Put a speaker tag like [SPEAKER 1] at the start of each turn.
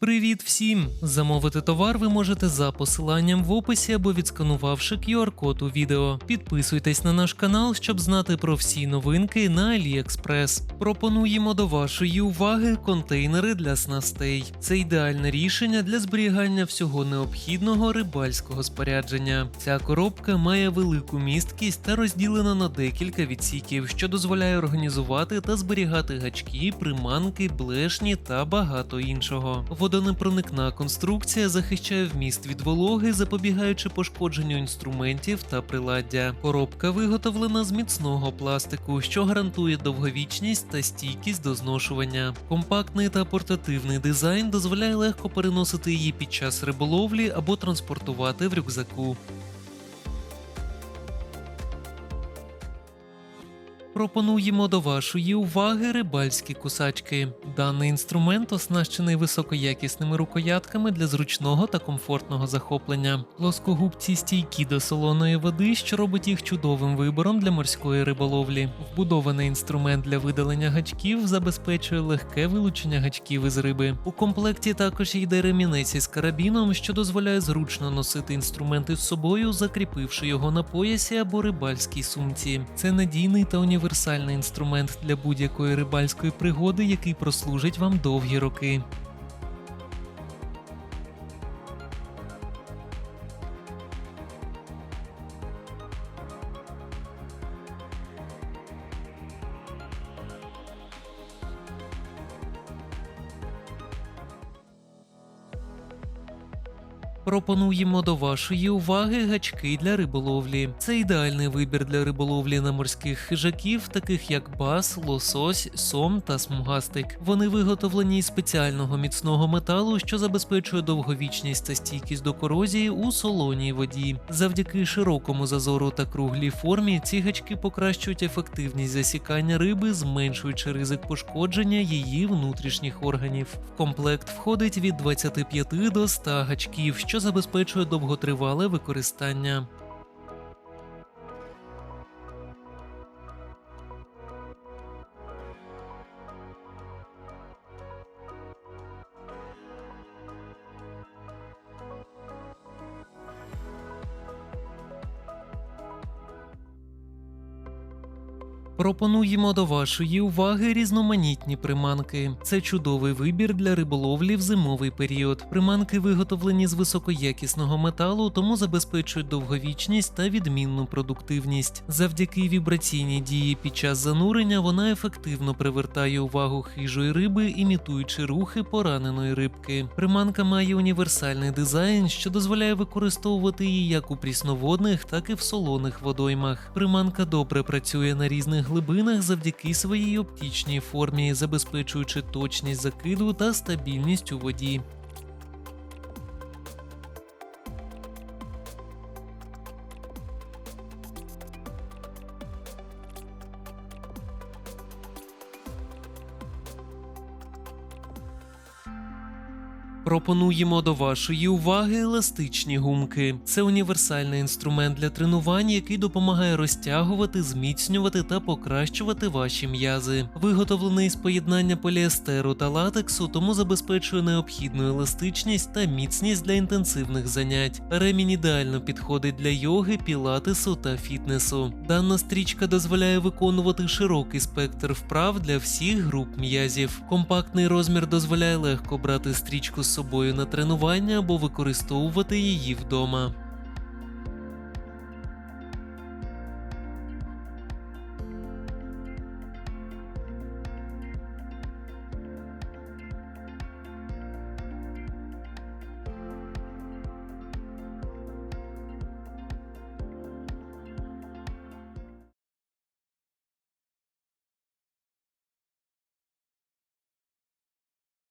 [SPEAKER 1] Привіт всім! Замовити товар ви можете за посиланням в описі або відсканувавши QR-код у відео. Підписуйтесь на наш канал, щоб знати про всі новинки на AliExpress. Пропонуємо до вашої уваги контейнери для снастей. Це ідеальне рішення для зберігання всього необхідного рибальського спорядження. Ця коробка має велику місткість та розділена на декілька відсіків, що дозволяє організувати та зберігати гачки, приманки, блешні та багато іншого. Водонепроникна конструкція захищає вміст від вологи, запобігаючи пошкодженню інструментів та приладдя. Коробка виготовлена з міцного пластику, що гарантує довговічність та стійкість до зношування. Компактний та портативний дизайн дозволяє легко переносити її під час риболовлі або транспортувати в рюкзаку. Пропонуємо до вашої уваги рибальські кусачки. Даний інструмент оснащений високоякісними рукоятками для зручного та комфортного захоплення. Плоскогубці стійкі до солоної води, що робить їх чудовим вибором для морської риболовлі. Вбудований інструмент для видалення гачків забезпечує легке вилучення гачків із риби. У комплекті також йде ремінець із карабіном, що дозволяє зручно носити інструменти з собою, закріпивши його на поясі або рибальській сумці. Це надійний та універсальний інструмент для будь-якої рибальської пригоди, який прослужить вам довгі роки. Пропонуємо до вашої уваги гачки для риболовлі. Це ідеальний вибір для риболовлі на морських хижаків, таких як бас, лосось, сом та смугастик. Вони виготовлені із спеціального міцного металу, що забезпечує довговічність та стійкість до корозії у солоній воді. Завдяки широкому зазору та круглій формі ці гачки покращують ефективність засікання риби, зменшуючи ризик пошкодження її внутрішніх органів. В комплект входить від 25 до 100 гачків, що забезпечує довготривале використання. Пропонуємо до вашої уваги різноманітні приманки. Це чудовий вибір для риболовлі в зимовий період. Приманки виготовлені з високоякісного металу, тому забезпечують довговічність та відмінну продуктивність. Завдяки вібраційній дії під час занурення вона ефективно привертає увагу хижої риби, імітуючи рухи пораненої рибки. Приманка має універсальний дизайн, що дозволяє використовувати її як у прісноводних, так і в солоних водоймах. Приманка добре працює на різних глибинах завдяки своїй оптичній формі, забезпечуючи точність закиду та стабільність у воді. Пропонуємо до вашої уваги еластичні гумки. Це універсальний інструмент для тренувань, який допомагає розтягувати, зміцнювати та покращувати ваші м'язи. Виготовлений з поєднання поліестеру та латексу, тому забезпечує необхідну еластичність та міцність для інтенсивних занять. Ремінь ідеально підходить для йоги, пілатесу та фітнесу. Дана стрічка дозволяє виконувати широкий спектр вправ для всіх груп м'язів. Компактний розмір дозволяє легко брати стрічку з собою на тренування або використовувати її вдома.